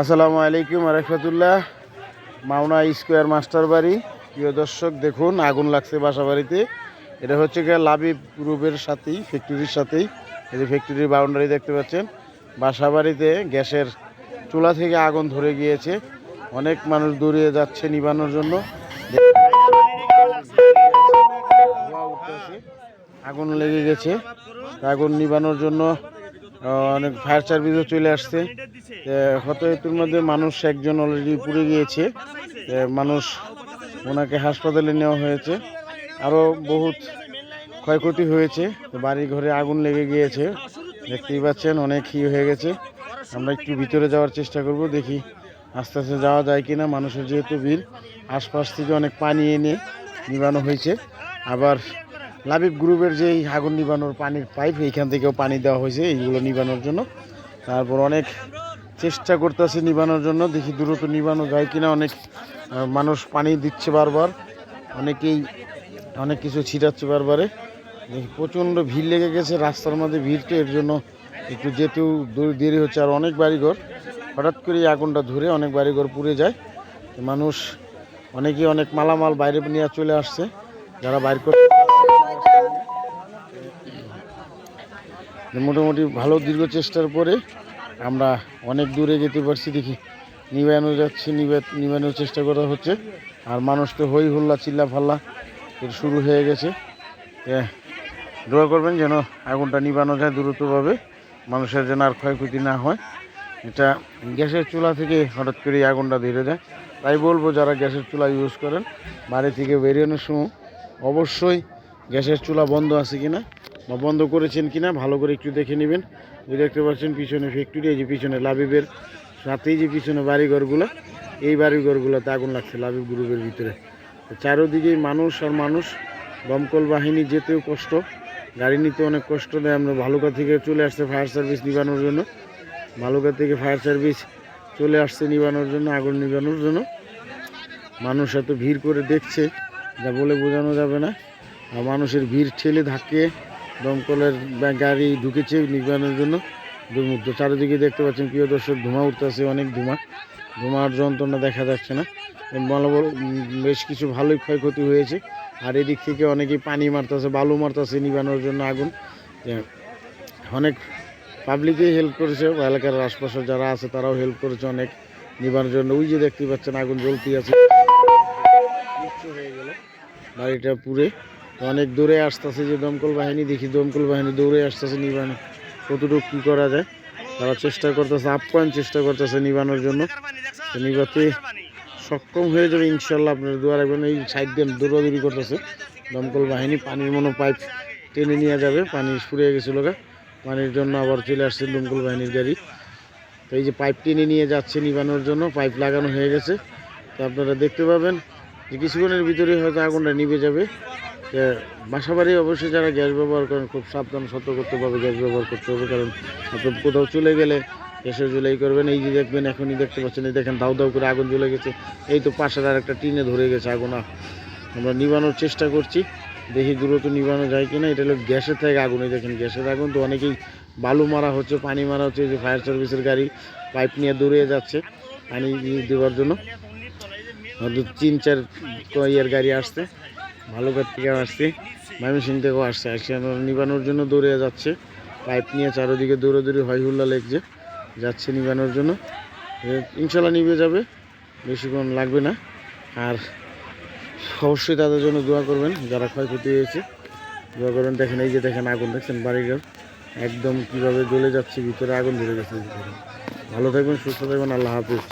আসসালামু আলাইকুম রহমতুল্লাহ। Mawna square master বাড়ি। প্রিয় দর্শক, দেখুন আগুন লাগছে বাসা বাড়িতে। এটা হচ্ছে গিয়ে লাবিব গ্রুপের সাথেই ফ্যাক্টরির সাথেই এই যে ফ্যাক্টরির বাউন্ডারি দেখতে পাচ্ছেন। বাসা বাড়িতে গ্যাসের চুলা থেকে আগুন ধরে গিয়েছে। অনেক মানুষ দূরে যাচ্ছে নিবানোর জন্য। আগুন লেগে গেছে। আগুন নিবানোর জন্য অনেক ফায়ার সার্ভিসও চলে আসছে। এর মধ্যে মানুষ একজন অলরেডি পুড়ে গিয়েছে। মানুষ ওনাকে হাসপাতালে নেওয়া হয়েছে। আরও বহুত ক্ষয়ক্ষতি হয়েছে। বাড়ি ঘরে আগুন লেগে গিয়েছে। দেখতেই পাচ্ছেন অনেক ই হয়ে গেছে। আমরা একটু ভিতরে যাওয়ার চেষ্টা করব, দেখি আস্তে আস্তে যাওয়া যায় কিনা। মানুষের যেহেতু ভিড়, আশপাশ থেকে অনেক পানি এনে নিবানো হয়েছে। আবার লাবিব গ্রুপের যে আগুন নিবানোর পানির পাইপ, এইখান থেকেও পানি দেওয়া হয়েছে এইগুলো নিবানোর জন্য। তারপর অনেক চেষ্টা করতেছে নিবানোর জন্য। দেখি দ্রুত নিবানো যায় কিনা, অনেক মানুষ পানি দিচ্ছে বারবার। অনেকেই অনেক কিছু ছিটাচ্ছে বারবারে। দেখি প্রচণ্ড ভিড় লেগে গেছে, রাস্তার মধ্যে ভিড় তো এর জন্য একটু যেতেও দেরি হচ্ছে। আর অনেক বাড়িঘর, হঠাৎ করে আগুনটা ধরে অনেক বাড়িঘর পুড়ে যায়। মানুষ, অনেকেই অনেক মালামাল বাইরে নিয়ে চলে আসছে, যারা বাইর করতে মোটামুটি ভালো দীর্ঘ চেষ্টার পরে আমরা অনেক দূরে যেতে পারছি দেখি। নিবানো যাচ্ছে, নিবা- নিবানোর চেষ্টা করা হচ্ছে। আর মানুষ তো হই হুল্লা, চিল্লা ফাল্লা শুরু হয়ে গেছে। দোয়া করবেন যেন আগুনটা নিবানো যায় দ্রুতভাবে, মানুষের যেন আর ক্ষয়ক্ষতি না হয়। এটা গ্যাসের চুলা থেকে হঠাৎ করে আগুনটা ধরে যায়। তাই বলব, যারা গ্যাসের চুলা ইউজ করেন, বাড়ি থেকে বেরিয়ে সময় অবশ্যই গ্যাসের চুলা বন্ধ আছে কিনা বা বন্ধ করেছেন কিনা, ভালো করে একটু দেখে নেবেন। ওই দেখতে পাচ্ছেন পিছনে ফ্যাক্টরি এই যে পিছনে লাবিবের সাথেই যে পিছনে বাড়িঘরগুলো, এই বাড়িঘরগুলোতে আগুন লাগছে লাবিব গ্রুপের ভিতরে। চারোদিকেই মানুষ আর মানুষ, দমকল বাহিনী যেতেও কষ্ট, গাড়ি নিতে অনেক কষ্ট দেয়। আমরা ভালুকা থেকে চলে আসছে ফায়ার সার্ভিস নিবানোর জন্য। ভালুকা থেকে ফায়ার সার্ভিস চলে আসছে নিবানোর জন্য, আগুন নিবানোর জন্য। মানুষ এত ভিড় করে দেখছে, যা বলে বোঝানো যাবে না। আর মানুষের ভিড় ঠেলে ধাক্কে দমকলের গাড়ি ঢুকেছে নিবানোর জন্য। দুর্মুক্ত চারিদিকে দেখতে পাচ্ছেন, প্রিয় দর্শক, ধোঁয়া উঠতেছে, অনেক ধোঁয়া। ধোঁয়ার যন্ত্রণা দেখা যাচ্ছে না। বলা বল- বেশ কিছু ভালোই ক্ষয়ক্ষতি হয়েছে। আর এদিক থেকে অনেকেই পানি মারতেছে, বালু মারতেছে নিবানোর জন্য আগুন। অনেক পাবলিকেই হেল্প করেছে, এলাকার আশপাশে যারা আছে তারাও হেল্প করেছে অনেক নিবানোর জন্য। ওই যে দেখতে পাচ্ছেন, আগুন জ্বলতে আছে। হয়ে গেল। বাড়িটা পুড়ে অনেক দূরে আসতেছে যে দমকল বাহিনী, দেখি দমকল বাহিনী দৌড়ে আসতেছে নিবানো। কতটুকু কী করা যায়? তারা চেষ্টা করতেছে, আপ্যায়ন চেষ্টা করতেছে নিবানোর জন্য। নিবাতে সক্ষম হয়ে যাবে ইনশাল্লাহ আপনার দোয়া রাখবেন। এই সাইড দিয়ে দৌড়াদৌড়ি করতেছে। দমকল বাহিনী পানির মনো পাইপ টেনে নিয়ে যাবে, পানি ফুরিয়ে গেছিল গা। পানির জন্য আবার চলে আসছে দমকল বাহিনীর গাড়ি। তো এই যে পাইপ টেনে নিয়ে যাচ্ছে নিবানোর জন্য, পাইপ লাগানো হয়ে গেছে। তো আপনারা দেখতে পাবেন যে কিছুক্ষণের ভিতরে হয়তো আগুনটা নিভে যাবে। তো বাসা বাড়ি অবশ্যই যারা গ্যাস ব্যবহার করেন, খুব সাবধান, সতর্কতভাবে গ্যাস ব্যবহার করতে হবে, কারণ আপনার কোথাও চলে গেলে গ্যাসের জুলাই করবেন। এই যে দেখবেন, এখনই দেখতে পাচ্ছেন, এই দেখেন দাউ দাউ করে আগুন জ্বলে গেছে। এই তো পাশের আর একটা টিনে ধরে গেছে আগুন। আমরা নিবানোর চেষ্টা করছি। দেখি দ্রুত নিবানো যায় কিনা। এটা হলো গ্যাসের থেকে আগুন, এই দেখেন, গ্যাসের আগুন। তো অনেকেই বালু মারা হচ্ছে, পানি মারা হচ্ছে, এই যে ফায়ার সার্ভিসের গাড়ি পাইপ নিয়ে দৌড়িয়ে যাচ্ছে পানি দেওয়ার জন্য। তিন, চার ইয়ের গাড়ি আসছে। ভালুকার থেকে আসছে। ময়মনসিং থেকেও আসছে। আসছে আমরা নিবানোর জন্য দৌড়ে যাচ্ছে। পাইপ নিয়ে চারোদিকে দৌড়াদৌড়ি হয় হুল্লা লেগছে যাচ্ছে নিবানোর জন্য। ইনশাল্লাহ নিভে যাবে। বেশিক্ষণ লাগবে না। আর অবশ্যই তাদের জন্য দোয়া করবেন। যারা ক্ষয়ক্ষতি হয়েছে, দোয়া করবেন। দেখেন, এই যে দেখেন আগুন, দেখছেন? বাড়িঘর। একদম কীভাবে জ্বলে যাচ্ছে, ভিতরে আগুন ধরে গেছে। ভালো থাকবেন, সুস্থ থাকবেন। আল্লাহ হাফিজ।